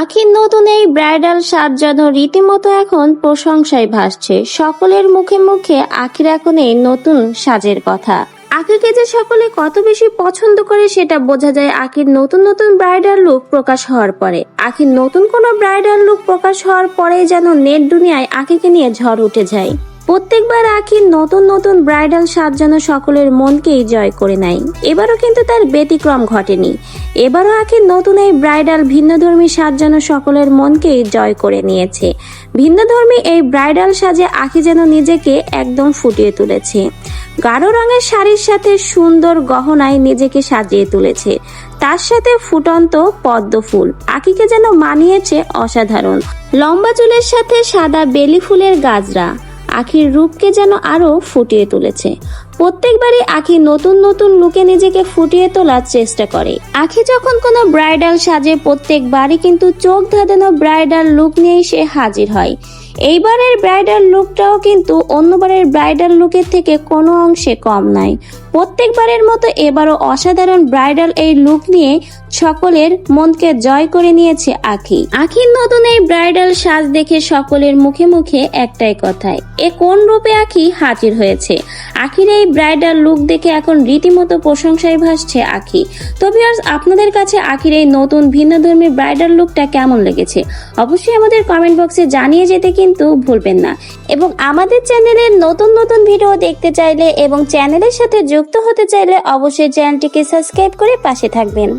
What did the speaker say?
আখির নতুন এই ব্রাইডাল সাজ যেন রীতিমতো এখন প্রশংসায় ভাসছে। সকলের মুখে মুখে আখির এখন এই নতুন সাজের কথা। আখিকে যে সকলে কত বেশি পছন্দ করে সেটা বোঝা যায় আখির নতুন নতুন ব্রাইডাল লুক প্রকাশ হওয়ার পরে। আখির নতুন কোনো ব্রাইডাল লুক প্রকাশ হওয়ার পরে যেন নেট দুনিয়ায় আখিকে নিয়ে ঝড় উঠে যায়। প্রত্যেকবার আখির নতুন নতুন ব্রাইডাল সাজ যেন সকলের মনকেই জয় করে নেয়। এবারও কিন্তু তার ব্যতিক্রম ঘটেনি। এবারও আখির নতুন এই ব্রাইডাল ভিন্নধর্মী সাজ যেন সকলের মনকেই জয় করে নিয়েছে। ভিন্নধর্মী এই ব্রাইডাল সাজে আখি যেন নিজেকে একদম ফুটিয়ে তুলেছে। গাঢ় রঙের শাড়ির সাথে সুন্দর গহনায় নিজেকে সাজিয়ে তুলেছে। তার সাথে ফুটন্ত পদ্ম ফুল। আখিকে যেন মানিয়েছে অসাধারণ। লম্বা চুলের সাথে সাদা বেলি ফুলের গাজরা। আখির রূপকে যেন আরও ফুটিয়ে তুলেছে। প্রত্যেকবারই আখি নতুন নতুন লুকে নিজেকে ফুটিয়ে তোলার চেষ্টা করে। আখি যখন কোনো ব্রাইডাল সাজে, প্রত্যেকবারই কিন্তু চোখ ধাঁধানো ব্রাইডাল লুক নিয়েই সে হাজির হয়। এইবারের ব্রাইডাল লুকটাও কিন্তু অন্যবারের ব্রাইডাল লুকের থেকে কোনো অংশে কম নাই প্রত্যেকবারের মতো এবারও অসাধারণ ব্রাইডাল এই লুক নিয়ে সকলের মনকে জয় করে নিয়েছে আখি। আখির নতুন এই ব্রাইডাল সাজ দেখে সকলের মুখে মুখে একটাই কথায় এ কোন রূপে আখি হাজির হয়েছে? আখির এই ব্রাইডাল লুক দেখে এখন রীতিমতো প্রশংসায় ভাসছে আখি। তো ভিউয়ার্স আপনাদের কাছে আখির এই নতুন ভিন্নধর্মী ব্রাইডাল লুকটা কেমন লেগেছে? অবশ্যই আমাদের কমেন্ট বক্সে জানিয়ে যেতে কিন্তু ভুলবেন না। এবং আমাদের চ্যানেলের নতুন নতুন ভিডিও দেখতে চাইলে এবং চ্যানেলের সাথে যুক্ত হতে চাইলে অবশ্যই চ্যানেলটিকে সাবস্ক্রাইব করে পাশে থাকবেন।